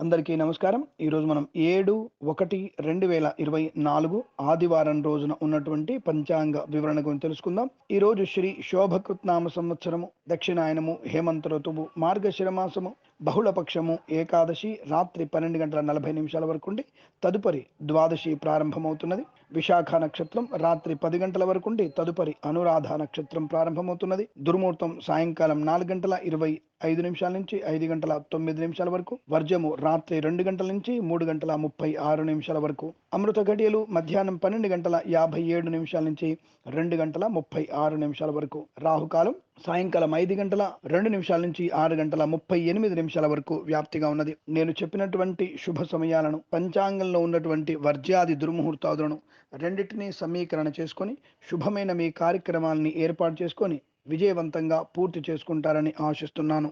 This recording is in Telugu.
అందరికీ నమస్కారం. ఈరోజు మనం ఏడు ఒకటి రెండు వేల ఇరవై నాలుగు ఆదివారం రోజున ఉన్నటువంటి పంచాంగ వివరణ గురించి తెలుసుకుందాం. ఈ రోజు శ్రీ శోభకృత్నామ సంవత్సరము దక్షిణాయనము హేమంత ఋతువు మార్గశిర మాసము బహుళపక్షము ఏకాదశి రాత్రి పన్నెండు గంటల నలభై నిమిషాల వరకు ఉండి తదుపరి ద్వాదశి ప్రారంభమవుతున్నది. విశాఖ నక్షత్రం రాత్రి పది గంటల వరకు ఉండి తదుపరి అనురాధ నక్షత్రం ప్రారంభమవుతున్నది. దుర్ముహూర్తం సాయంకాలం నాలుగు గంటల ఇరవై ఐదు నిమిషాల నుంచి ఐదు గంటల తొమ్మిది నిమిషాల వరకు వర్జము రాత్రి రెండు గంటల నుంచి మూడు గంటల ముప్పై ఆరు నిమిషాల వరకు అమృత ఘడియలు మధ్యాహ్నం పన్నెండు గంటల యాభై ఏడు నిమిషాల నుంచి రెండు గంటల ముప్పై ఆరు నిమిషాల వరకు రాహుకాలం సాయంకాలం ఐదు గంటల రెండు నిమిషాల నుంచి ఆరు గంటల ముప్పై ఎనిమిది నిమిషాల వరకు వ్యాప్తిగా ఉన్నది. నేను చెప్పినటువంటి శుభ సమయాలను పంచాంగంలో ఉన్నటువంటి వర్జ్యాది దుర్ముహూర్తాదులను రెండింటినీ సమీకరణ చేసుకొని శుభమైన మీ కార్యక్రమాల్ని ఏర్పాటు చేసుకొని విజయవంతంగా పూర్తి చేసుకుంటారని ఆశిస్తున్నాను.